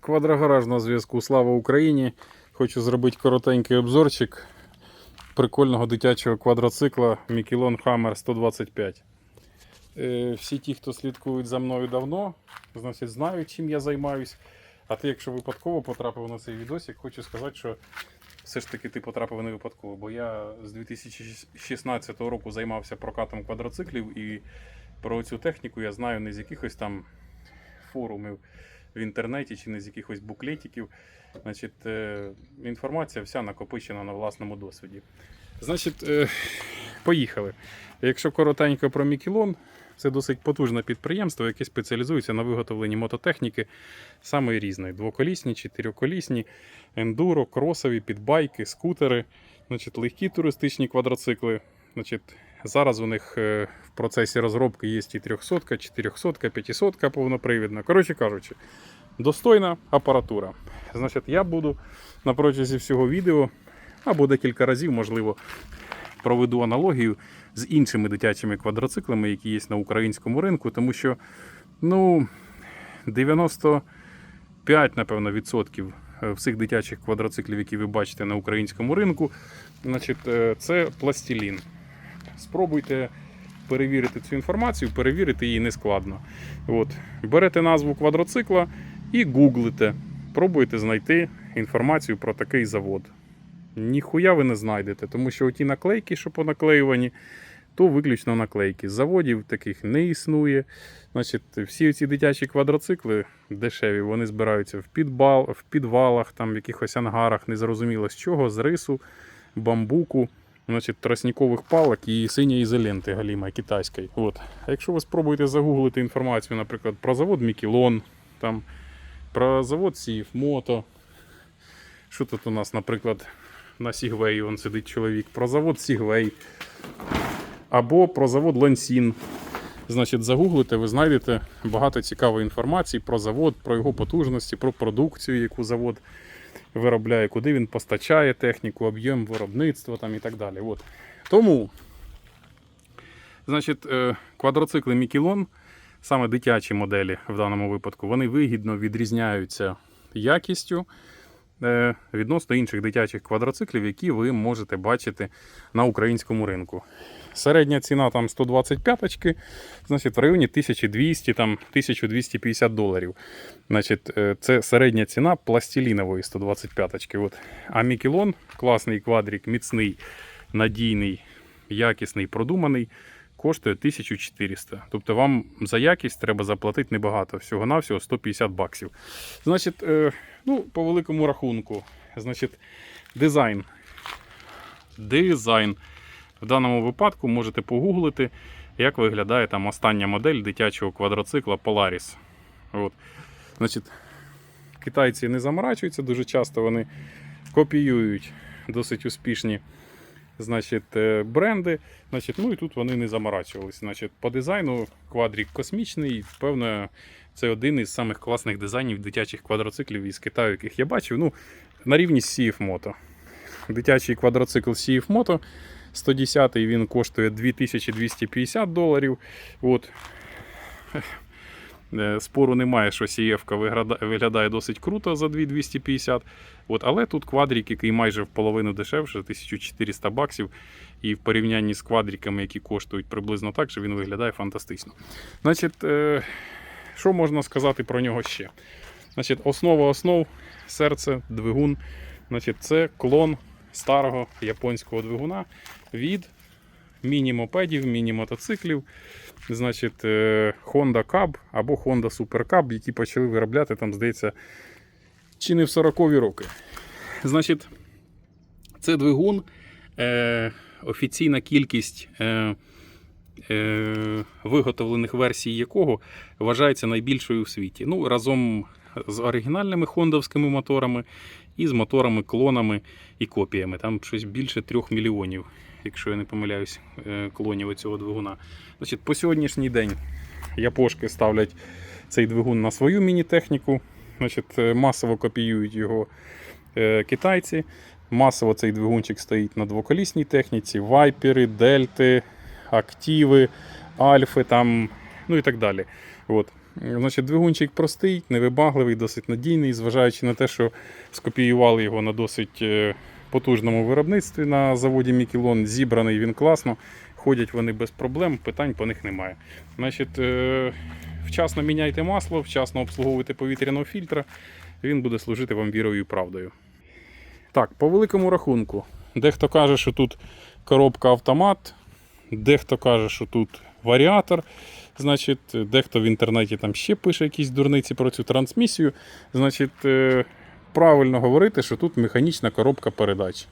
Квадрогараж на зв'язку. Слава Україні! Хочу зробити коротенький обзорчик прикольного дитячого квадроцикла Мікелон Hammer 125. Е, Всі ті, хто слідкують за мною давно, значить, знають, чим я займаюсь. А ти, якщо випадково потрапив на цей відосик, хочу сказати, що все ж таки ти потрапив не випадково, бо я з 2016 року займався прокатом квадроциклів і про цю техніку я знаю не з якихось там форумів в інтернеті чи не з якихось буклетиків. Значить, е, інформація вся накопичена на власному досвіді. Значить, е, поїхали. Якщо коротенько про Мікелон, це досить потужне підприємство, яке спеціалізується на виготовленні мототехніки самої різної: двоколісні, чотириколісні, ендуро, кросові, підбайки, скутери, значить, легкі туристичні квадроцикли. Значить, зараз у них е, в процесі розробки є і 300, 400, 500 повнопривідна. Коротше кажучи, достойна апаратура. Значить, я буду на протязі всього відео або декілька разів, можливо, проведу аналогію з іншими дитячими квадроциклами, які є на українському ринку, тому що ну, 95, напевно, відсотків е, всіх дитячих квадроциклів, які ви бачите на українському ринку, значить, е, це пластилін. Спробуйте перевірити цю інформацію, перевірити її не складно. От. Берете назву квадроцикла і гуглите. Пробуйте знайти інформацію про такий завод. Ніхуя ви не знайдете, тому що ті наклейки, що понаклеювані, то виключно наклейки. Заводів таких не існує. Значить, всі ці дитячі квадроцикли дешеві, вони збираються в, підбал, в підвалах, там, в якихось ангарах, незрозуміло з чого, з рису, бамбуку, значить, троснікових палок і синьої ізоленти галіма китайської. От. А якщо ви спробуєте загуглити інформацію, наприклад, про завод Мікелон, там, про завод Сіф Мото, що тут у нас, наприклад, на Сігвеї он сидить чоловік, про завод Сігвей або про завод Лансін. Значить, загуглите, ви знайдете багато цікавої інформації про завод, про його потужності, про продукцію, яку завод виробляє, куди він постачає техніку, об'єм виробництва там і так далі. От. Тому, значить, е, квадроцикли Мікілон, саме дитячі моделі в даному випадку, вони вигідно відрізняються якістю відносно інших дитячих квадроциклів, які ви можете бачити на українському ринку. Середня ціна там 125 значить в районі 1200 там 1250 доларів. Значить, е, це середня ціна пластилінової 125 От. А Мікелон класний квадрик, міцний, надійний, якісний, продуманий. Коштує 1400. Тобто вам за якість треба заплатити небагато, всього-навсього 150 баксів. Значить, е, ну, по великому рахунку, значить, дизайн. Дизайн. В даному випадку можете погуглити, як виглядає там остання модель дитячого квадроцикла Polaris. От. Значить, китайці не заморачуються, дуже часто вони копіюють досить успішні значить, е, бренди. Значить, ну і тут вони не заморачувалися. Значить, по дизайну квадрік космічний. Певно, це один із самих класних дизайнів дитячих квадроциклів із Китаю, яких я бачив. Ну, на рівні з CF Moto. Дитячий квадроцикл CF Moto 110 він коштує 2250 доларів. От. Е, Спору немає, що CF виглядає досить круто за 2250. От, але тут квадрік, який майже в половину дешевше, 1400 баксів. І в порівнянні з квадріками, які коштують приблизно так, що він виглядає фантастично. Значить, е, що можна сказати про нього ще? Значить, Основа основ, серце, двигун. Значить, Це клон старого японського двигуна від міні-мопедів, міні-мотоциклів. Значить, е, Honda Cab або Honda Super Cab, які почали виробляти, там, здається, чи не в 40-ві роки. Значить, це двигун, е, офіційна кількість е, е, виготовлених версій якого вважається найбільшою в світі. Ну, разом з оригінальними хондовськими моторами і з моторами, клонами і копіями. Там щось більше трьох мільйонів, якщо я не помиляюсь, е, клонів цього двигуна. Значить, По сьогоднішній день япошки ставлять цей двигун на свою міні-техніку. Значить, е, Масово копіюють його е, китайці. Масово цей двигунчик стоїть на двоколісній техніці, вайпери, дельти, активи, альфи там, ну і так далі. От. Значить, двигунчик простий, невибагливий, досить надійний, зважаючи на те, що скопіювали його на досить е, потужному виробництві на заводі Мікілон. Зібраний він класно, ходять вони без проблем, питань по них немає. Значить, вчасно міняйте масло, вчасно обслуговуйте повітряного фільтра, він буде служити вам вірою і правдою. Так, по великому рахунку, дехто каже, що тут коробка автомат, дехто каже, що тут варіатор. Значить, дехто в інтернеті там ще пише якісь дурниці про цю трансмісію. Значить, е, правильно говорити, що тут механічна коробка передач.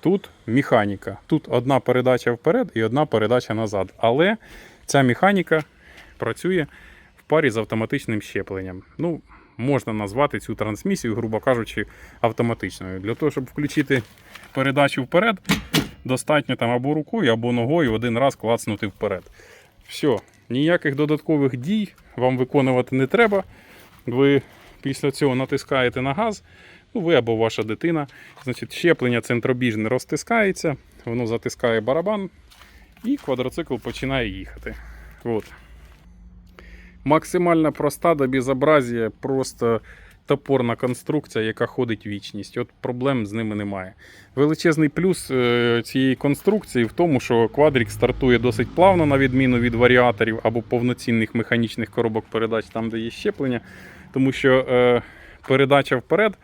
Тут механіка. Тут одна передача вперед і одна передача назад. Але ця механіка працює парі з автоматичним щепленням. Ну, можна назвати цю трансмісію, грубо кажучи, автоматичною. Для того, щоб включити передачу вперед, достатньо там або рукою, або ногою один раз клацнути вперед. Все, ніяких додаткових дій вам виконувати не треба. Ви після цього натискаєте на газ, ну ви або ваша дитина. Значить, щеплення центробіжне розтискається, воно затискає барабан, і квадроцикл починає їхати. От. Максимально проста до безобразія, просто топорна конструкція, яка ходить вічність. От проблем з ними немає. Величезний плюс е, цієї конструкції в тому, що квадрік стартує досить плавно, на відміну від варіаторів або повноцінних механічних коробок передач, там, де є щеплення, тому що е, передача вперед.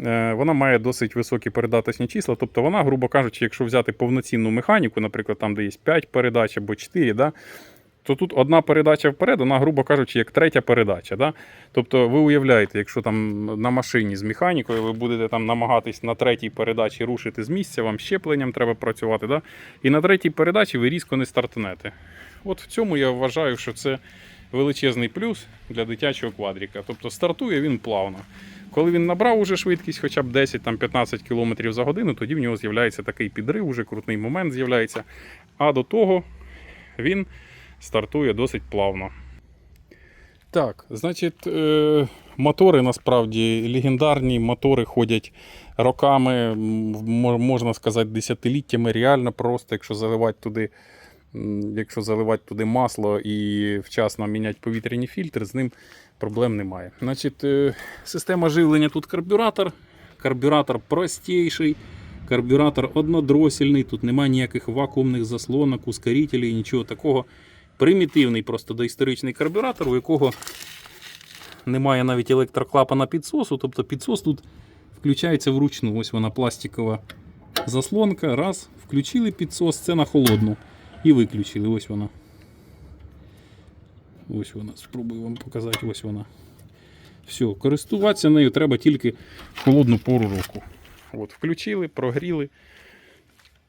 е, Вона має досить високі передаточні числа. Тобто вона, грубо кажучи, якщо взяти повноцінну механіку, наприклад, там, де є 5 передач або 4, да, то тут одна передача вперед, вона, грубо кажучи, як третя передача. Да? Тобто ви уявляєте, якщо там на машині з механікою ви будете там намагатись на третій передачі рушити з місця, вам щепленням треба працювати. Да? І на третій передачі ви різко не стартанете. От в цьому я вважаю, що це величезний плюс для дитячого квадріка. Тобто стартує він плавно. Коли він набрав уже швидкість хоча б 10-15 км за годину, тоді в нього з'являється такий підрив, уже крутний момент з'являється. А до того він стартує досить плавно. Так, значить, е, мотори насправді легендарні, мотори ходять роками, можна сказати, десятиліттями. Реально просто, якщо заливати туди, якщо заливати туди масло і вчасно міняти повітряні фільтри, з ним проблем немає. Значить, е, система живлення тут карбюратор. Карбюратор простіший. Карбюратор однодросільний, тут немає ніяких вакуумних заслонок, ускорителів, нічого такого. Примітивний просто доісторичний карбюратор, у якого немає навіть електроклапана підсосу, тобто підсос тут включається вручну. Ось вона пластикова заслонка. Раз, включили підсос, це на холодну. І виключили. Ось вона. Ось вона. Спробую вам показати. Ось вона. Все, користуватися нею треба тільки в холодну пору року. От, включили, прогріли,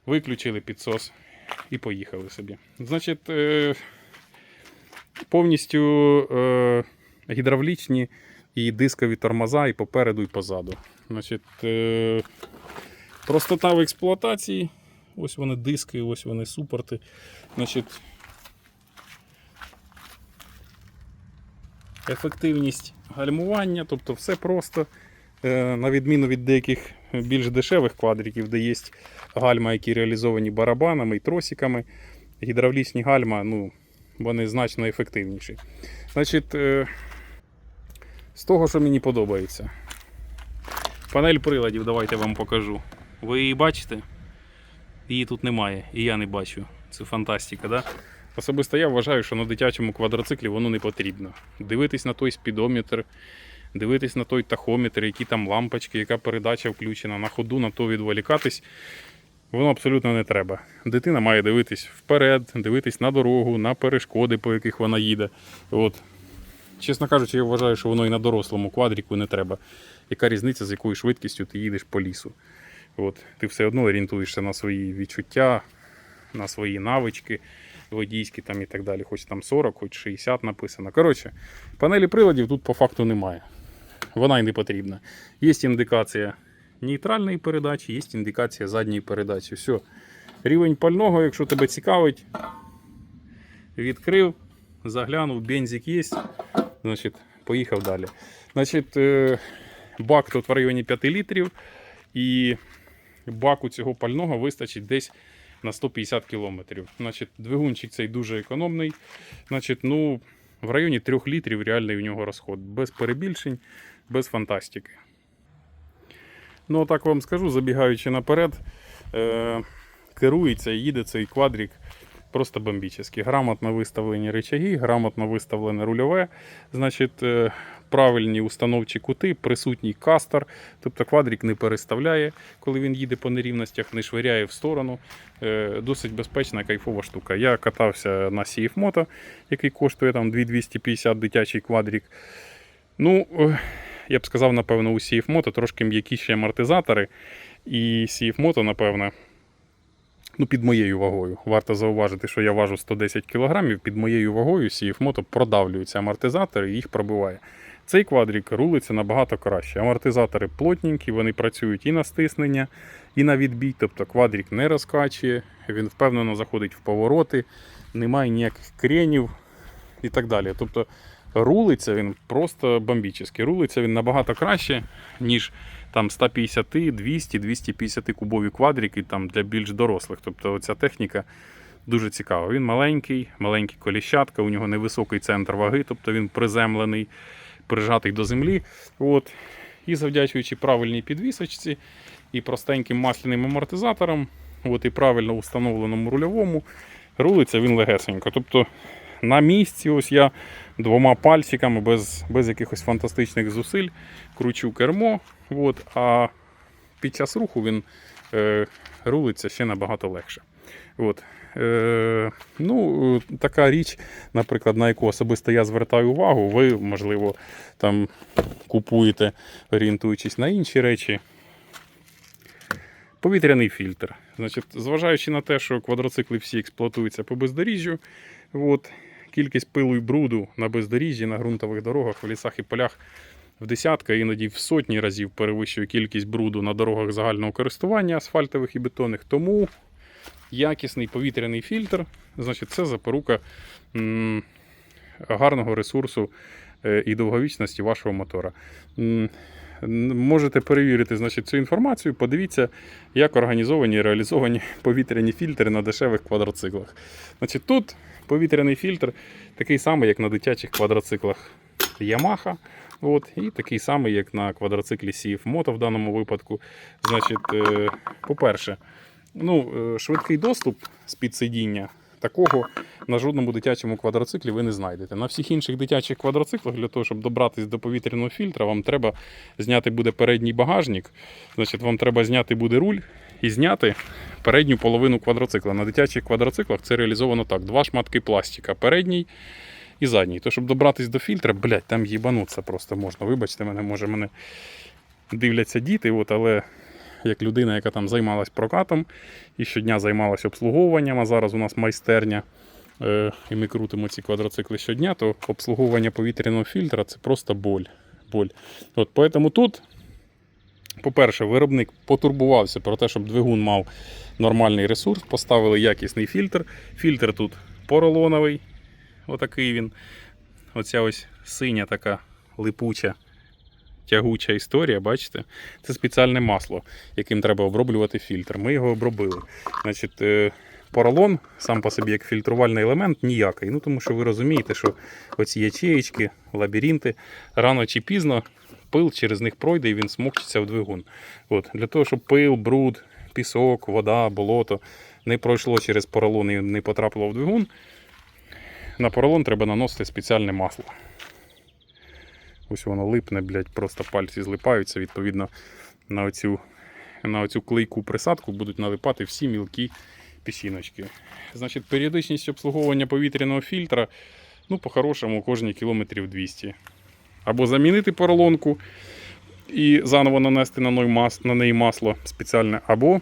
виключили підсос і поїхали собі. Значить, е, повністю е, гідравлічні і дискові тормоза і попереду, і позаду. Значить, е, простота в експлуатації. Ось вони диски, ось вони супорти. Значить, ефективність гальмування, тобто все просто. Е, На відміну від деяких більш дешевих квадриків, де є гальма, які реалізовані барабанами і тросиками, гідравлічні гальма, ну, вони значно ефективніші. Значить, е, з того, що мені подобається. Панель приладів, давайте вам покажу. Ви її бачите? Її тут немає, і я не бачу. Це фантастика, да? Особисто я вважаю, що на дитячому квадроциклі воно не потрібно. Дивитись на той спідометр, дивитись на той тахометр, які там лампочки, яка передача включена, на ходу на то відволікатись. Воно абсолютно не треба. Дитина має дивитись вперед, дивитись на дорогу, на перешкоди, по яких вона їде. От. Чесно кажучи, я вважаю, що воно і на дорослому квадріку не треба. Яка різниця, з якою швидкістю ти їдеш по лісу? От. Ти все одно орієнтуєшся на свої відчуття, на свої навички водійські там і так далі. Хоч там 40, хоч 60 написано. Коротше, панелі приладів тут по факту немає. Вона й не потрібна. Є індикація нейтральної передачі, є індикація задньої передачі. Все. Рівень пального, якщо тебе цікавить, відкрив, заглянув, бензик є. Значить, поїхав далі. Значить, е, бак тут в районі 5 літрів. І баку цього пального вистачить десь на 150 км. Значить, двигунчик цей дуже економний. Значить, ну, В районі 3 літрів реальний у нього розход. Без перебільшень, без фантастики. Ну, так вам скажу, забігаючи наперед, е- керується і їде цей квадрик просто бомбічний. Грамотно виставлені рычаги, грамотно виставлене рульове, значить, е- правильні установчі кути, присутній кастер, тобто квадрик не переставляє, коли він їде по нерівностях, не швиряє в сторону. Е, Досить безпечна, кайфова штука. Я катався на CF Moto, який коштує там 2250 дитячий квадрик. Ну, е, я б сказав, напевно, у CF Moto трошки м'якіші амортизатори. І CF Moto, напевно, ну, під моєю вагою. Варто зауважити, що я важу 110 кг, під моєю вагою CF Moto продавлюються амортизатори і їх пробиває. Цей квадрик рулиться набагато краще. Амортизатори плотненькі, вони працюють і на стиснення, і на відбій. Тобто квадрик не розкачує, він впевнено заходить в повороти, немає ніяких кренів і так далі. Тобто рулиться він просто бомбічний. Рулиться він набагато краще, ніж там 150, 200, 250 кубові квадрики там для більш дорослих. Тобто ця техніка дуже цікава. Він маленький, маленький коліщатка, у нього невисокий центр ваги, тобто він приземлений, прижатий до землі. От. І завдячуючи правильній підвісочці і простеньким масляним амортизаторам, от, і правильно установленому рульовому, рулиться він легесенько. Тобто на місці ось я двома пальчиками без, без якихось фантастичних зусиль кручу кермо. От, а під час руху він е, рулиться ще набагато легше. От. Е, ну, така річ, наприклад, на яку особисто я звертаю увагу, ви, можливо, там купуєте, орієнтуючись на інші речі. Повітряний фільтр. Значить, зважаючи на те, що квадроцикли всі експлуатуються по бездоріжжю, от, кількість пилу і бруду на бездоріжжі, на ґрунтових дорогах, в лісах і полях в десятка, іноді в сотні разів перевищує кількість бруду на дорогах загального користування асфальтових і бетонних. Тому якісний повітряний фільтр, значить, це запорука гарного ресурсу е, і довговічності вашого мотора. Можете перевірити значить, цю інформацію, подивіться, як організовані і реалізовані повітряні фільтри на дешевих квадроциклах. Значить, тут повітряний фільтр такий самий, як на дитячих квадроциклах Yamaha. От, і такий самий, як на квадроциклі CF Moto в даному випадку. Значить, е, по-перше, ну, е, швидкий доступ з-під сидіння. Такого на жодному дитячому квадроциклі ви не знайдете. На всіх інших дитячих квадроциклах для того, щоб добратися до повітряного фільтра, вам треба зняти буде передній багажник. Значить, вам треба зняти буде руль і зняти передню половину квадроцикла. На дитячих квадроциклах це реалізовано так: два шматки пластика, передній і задній. То, щоб добратися до фільтра, блядь, там їбануться просто можна. Вибачте мене, може мене дивляться діти, от, але як людина, яка там займалась прокатом і щодня займалась обслуговуванням, а зараз у нас майстерня, е, і ми крутимо ці квадроцикли щодня, то обслуговування повітряного фільтра це просто боль. боль. От, поэтому тут, по-перше, виробник потурбувався про те, щоб двигун мав нормальний ресурс, поставили якісний фільтр. Фільтр тут поролоновий, отакий він. Оця ось синя така липуча тягуча історія, бачите? Це спеціальне масло, яким треба оброблювати фільтр. Ми його обробили. Значить, е, поролон сам по собі як фільтрувальний елемент ніякий. Ну тому що ви розумієте, що оці ячеєчки, лабіринти, рано чи пізно пил через них пройде і він смокчиться в двигун. От, Для того, щоб пил, бруд, пісок, вода, болото не пройшло через поролон і не потрапило в двигун. На поролон треба наносити спеціальне масло. Ось воно липне, блядь, просто пальці злипаються. Відповідно, на оцю, на оцю клейку присадку будуть налипати всі мілкі пісіночки. Значить, періодичність обслуговування повітряного фільтра, ну, по-хорошому, кожні кілометрів 200. Або замінити поролонку і заново нанести на неї масло спеціальне, або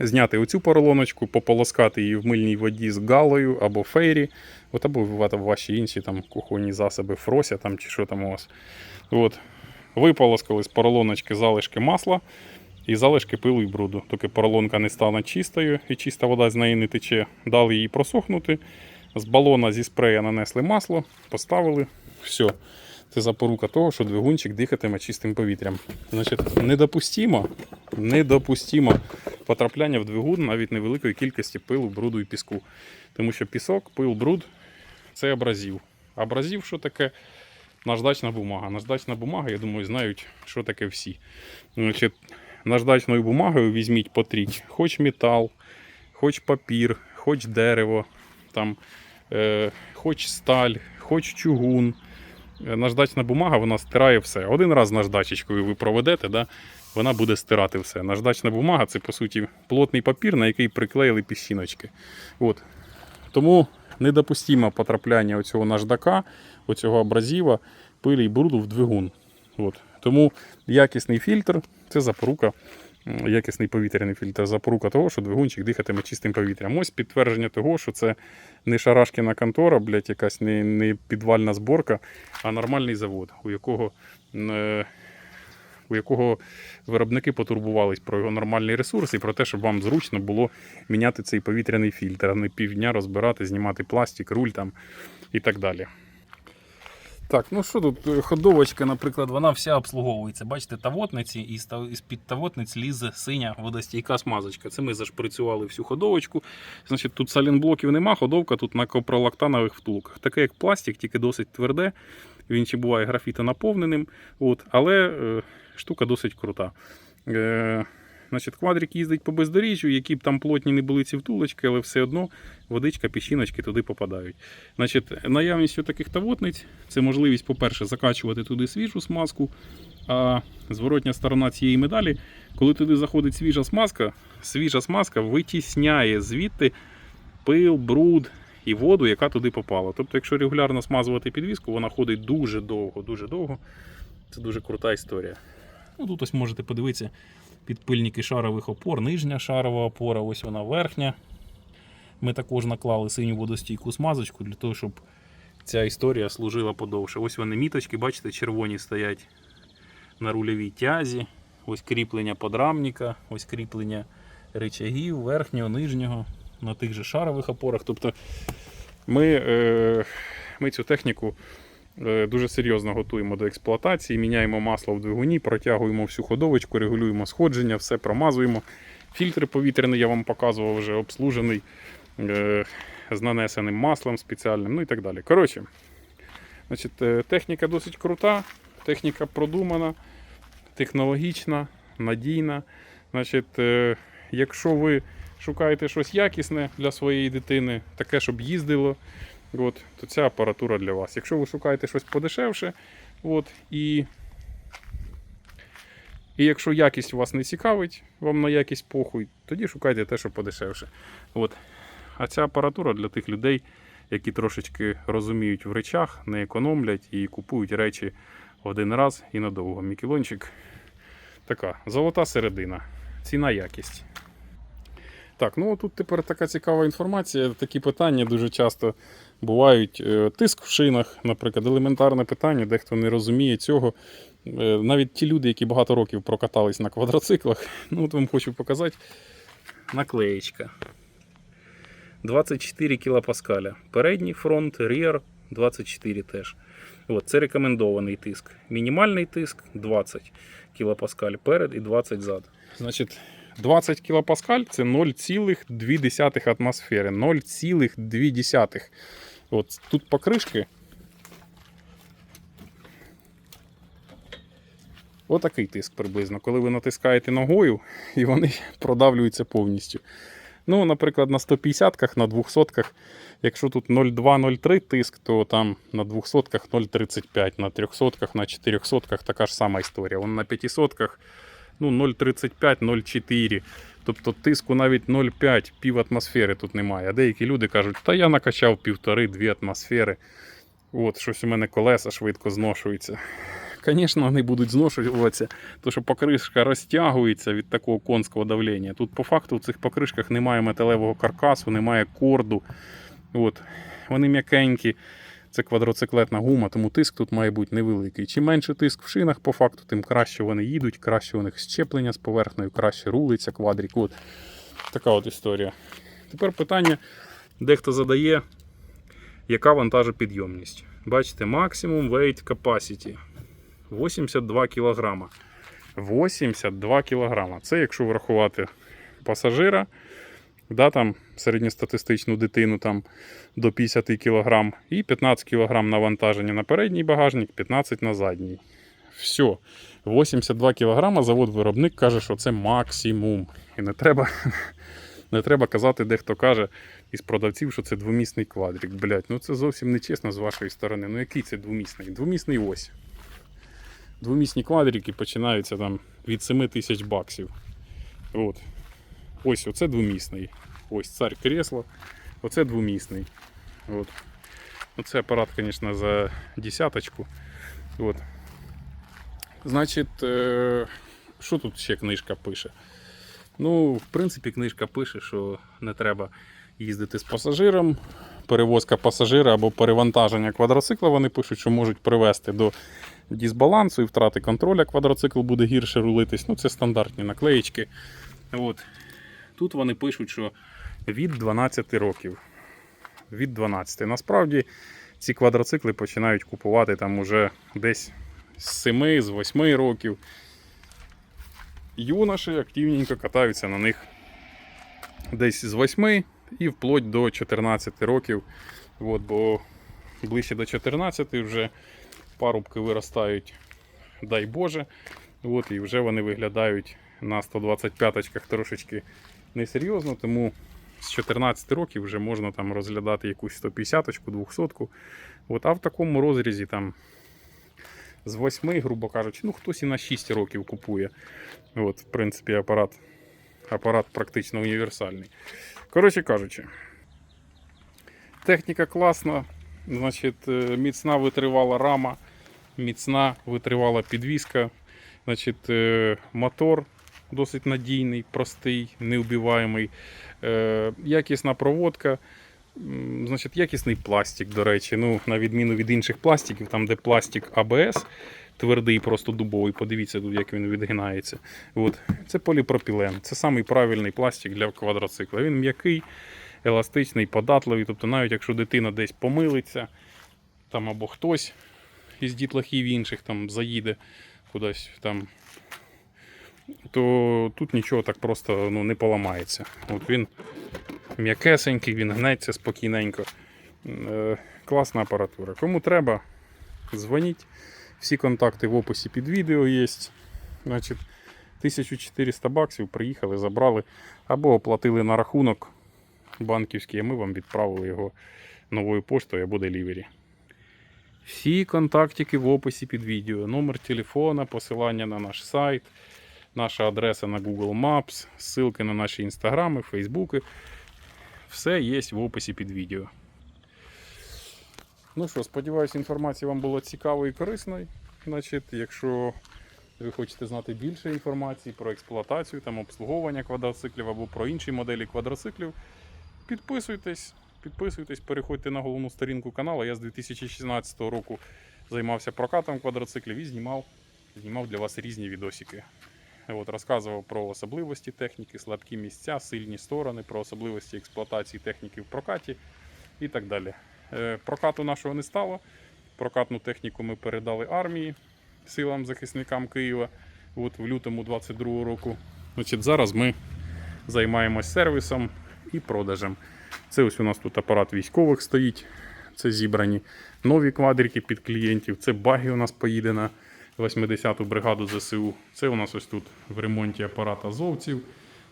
зняти оцю поролоночку, пополоскати її в мильній воді з галою або фейрі, от або ваші інші там кухонні засоби, фрося там чи що там у вас. От. Виполоскали з поролоночки залишки масла і залишки пилу і бруду. Доки поролонка не стане чистою і чиста вода з неї не тече, дали їй просохнути. З балона зі спрея нанесли масло, поставили. Все. Це запорука того, що двигунчик дихатиме чистим повітрям. Значить, недопустимо, недопустимо потрапляння в двигун навіть невеликої кількості пилу, бруду і піску. Тому що пісок, пил, бруд це абразив. Абразив, що таке? Наждачна бумага. Наждачна бумага, я думаю, знають, що таке всі. Значить, наждачною бумагою візьміть потріть хоч метал, хоч папір, хоч дерево, там, е, хоч сталь, хоч чугун. Наждачна бумага вона стирає все. Один раз наждачечкою ви проведете, да, вона буде стирати все. Наждачна бумага це по суті плотний папір, на який приклеїли піщиночки. От. Тому недопустимо потрапляння оцього наждака, оцього абразива, пилі і бруду в двигун. От. Тому якісний фільтр це запорука, якісний повітряний фільтр, запорука того, що двигунчик дихатиме чистим повітрям. Ось підтвердження того, що це не шарашкіна контора, блядь, якась не, не підвальна зборка, а нормальний завод, у якого, е, у якого виробники потурбувались про його нормальний ресурс і про те, щоб вам зручно було міняти цей повітряний фільтр, а не півдня розбирати, знімати пластик, руль там і так далі. Так, ну що тут е, ходовочка, наприклад, вона вся обслуговується. Бачите, тавотниці і з-під тавотниць лізе синя водостійка смазочка. Це ми зашприцювали всю ходовочку. Значить, тут салінблоків нема, ходовка тут на копролактанових втулках. Таке як пластик, тільки досить тверде. Він ще буває графітонаповненим. От, але е, штука досить крута. Е, Значить, квадрик їздить по бездоріжжю, які б там плотні не були ці втулочки, але все одно водичка, піщиночки туди попадають. Значить, наявністю таких тавотниць це можливість, по-перше, закачувати туди свіжу смазку. А зворотня сторона цієї медалі, коли туди заходить свіжа смазка, свіжа смазка витісняє звідти пил, бруд і воду, яка туди попала. Тобто, якщо регулярно смазувати підвіску, вона ходить дуже довго, дуже довго. Це дуже крута історія. Ну, тут ось можете подивитися підпильники шарових опор, нижня шарова опора, ось вона верхня. Ми також наклали синю водостійку смазочку для того, щоб ця історія служила подовше. Ось вони міточки, бачите, червоні стоять на рульовій тязі. Ось кріплення подрамника, ось кріплення речагів, верхнього, нижнього, на тих же шарових опорах. Тобто ми, е, ми цю техніку дуже серйозно готуємо до експлуатації, міняємо масло в двигуні, протягуємо всю ходовочку, регулюємо сходження, все промазуємо. Фільтр повітряний я вам показував вже обслужений е, з нанесеним маслом спеціальним, ну і так далі. Коротше, значить, е, техніка досить крута, техніка продумана, технологічна, надійна. Значить, е, якщо ви шукаєте щось якісне для своєї дитини, таке, щоб їздило, от, то ця апаратура для вас. Якщо ви шукаєте щось подешевше, от, і, і якщо якість вас не цікавить, вам на якість похуй, тоді шукайте те, що подешевше. От. А ця апаратура для тих людей, які трошечки розуміють в речах, не економлять і купують речі один раз і надовго. Мікелончик така золота середина, ціна якість. Так, ну тут тепер така цікава інформація. Такі питання дуже часто бувають. Е, Тиск в шинах, наприклад, елементарне питання, дехто не розуміє цього. Е, Навіть ті люди, які багато років прокатались на квадроциклах, ну от вам хочу показати наклеєчка. 24 кілопаскаля. Передній фронт, ріар 24 теж. От, це рекомендований тиск. Мінімальний тиск 20 кілопаскаль перед і 20 зад. Значить, 20 кілопаскаль це 0,2 атмосфери. 0,2. От тут покришки. Отакий тиск приблизно, коли ви натискаєте ногою і вони продавлюються повністю. Ну, наприклад, на 150-ках, на 200-ках, якщо тут 0,2-0,3 тиск, то там на 200-ках 0,35, на 300-ках, на 400-ках така ж сама історія. Вон на 500-ках ну, 0,35, 0,4. Тобто тиску навіть 0,5 пів атмосфери тут немає. А деякі люди кажуть, та я накачав півтори-дві атмосфери. От, щось у мене колеса швидко зношуються. Звісно, вони будуть зношуватися, тому що покришка розтягується від такого конського давлення. Тут по факту в цих покришках немає металевого каркасу, немає корду. От. Вони м'якенькі. Це квадроциклетна гума, тому тиск тут має бути невеликий. Чим менше тиск в шинах, по факту, тим краще вони їдуть, краще у них щеплення з поверхнею, краще рулиться квадрик. От. Така от історія. Тепер питання, дехто задає, яка вантажопідйомність. Бачите, максимум weight capacity 82 кг. 82 кг. Це якщо врахувати пасажира да, там, середньостатистичну дитину там, до 50 кг, і 15 кг навантаження на передній багажник, 15 на задній. Все. 82 кг завод-виробник каже, що це максимум. І не треба, не треба казати, дехто каже із продавців, що це двомісний квадрик. Блять, ну це зовсім не чесно з вашої сторони. Ну який це двомісний? Двомісний ось. Двомісні квадрики починаються там від 7 тисяч баксів. От. Ось оце двомісний. Ось цар кресла. Оце двомісний. От. Оце апарат, звісно, за десяточку. От. Значить, е, що тут ще книжка пише? Ну, в принципі, книжка пише, що не треба їздити з пасажиром. Перевозка пасажира або перевантаження квадроцикла вони пишуть, що можуть привести до дисбалансу і втрати контроля. Квадроцикл буде гірше рулитись. Ну, це стандартні наклеїчки. От. Тут вони пишуть, що від 12 років. Від 12. Насправді ці квадроцикли починають купувати там уже десь з 7, з 8 років. Юноші активненько катаються на них десь з 8 і вплоть до 14 років. От, бо ближче до 14 вже парубки виростають, дай Боже. От, і вже вони виглядають на 125-очках трошечки несерйозно, тому з 14 років вже можна там розглядати якусь 150-очку, 200-ку. От, а в такому розрізі там з 8, грубо кажучи, ну хтось і на 6 років купує. От, в принципі, апарат, апарат практично універсальний. Коротше кажучи, техніка класна, значить, е, міцна витривала рама, міцна витривала підвіска, значить, е, мотор досить надійний, простий, неубиваємий, е, якісна проводка. Значить, якісний пластик, до речі. Ну, на відміну від інших пластиків, там, де пластик АБС, твердий, просто дубовий. Подивіться тут, як він відгинається. От. Це поліпропілен. Це самий правильний пластик для квадроцикла. Він м'який, еластичний, податливий. Тобто, навіть якщо дитина десь помилиться, там або хтось із дітлахів інших там заїде кудись там. То тут нічого так просто ну, не поламається. От він м'якесенький, він гнеться спокійненько. Е, Класна апаратура. Кому треба, дзвоніть. Всі контакти в описі під відео є. Значить, 1400 баксів приїхали, забрали або оплатили на рахунок банківський, а ми вам відправили його новою поштою або делівері. Всі контактики в описі під відео. Номер телефона, посилання на наш сайт, наша адреса на Google Maps, ссылки на наші інстаграми, фейсбуки. Все є в описі під відео. Ну що, сподіваюся, інформація вам була цікавою і корисною. Значить, якщо ви хочете знати більше інформації про експлуатацію, там, обслуговування квадроциклів або про інші моделі квадроциклів, підписуйтесь, підписуйтесь, переходьте на головну сторінку каналу. Я з 2016 року займався прокатом квадроциклів і знімав, знімав для вас різні відосики. От, розказував про особливості техніки, слабкі місця, сильні сторони, про особливості експлуатації техніки в прокаті і так далі. Е, Прокату нашого не стало. Прокатну техніку ми передали армії, силам захисникам Києва от, в лютому 22 року. Значить, зараз ми займаємось сервісом і продажем. Це ось у нас тут апарат військових стоїть. Це зібрані нові квадрики під клієнтів. Це баги у нас поїде на 80-ту бригаду ЗСУ. Це у нас ось тут в ремонті апарат азовців.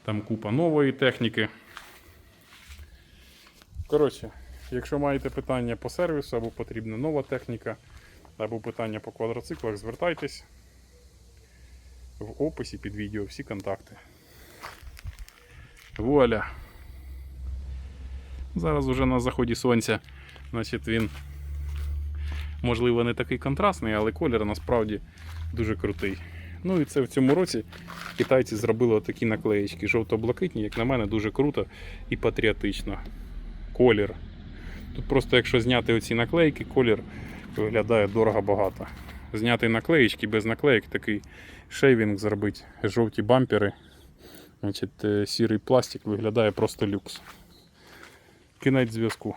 Там купа нової техніки. Коротше, якщо маєте питання по сервісу, або потрібна нова техніка, або питання по квадроциклах, звертайтесь в описі під відео всі контакти. Вуаля! Зараз уже на заході сонця, значить він можливо не такий контрастний, але колір насправді дуже крутий. Ну і це в цьому році китайці зробили отакі наклеїчки жовто-блакитні, як на мене, дуже круто і патріотично. Колір. Тут просто якщо зняти оці наклейки, колір виглядає дорого-багато. Зняти наклеїчки без наклеїк, такий шейвінг зробити, жовті бампери, значить, е, сірий пластик виглядає просто люкс. Кінець зв'язку.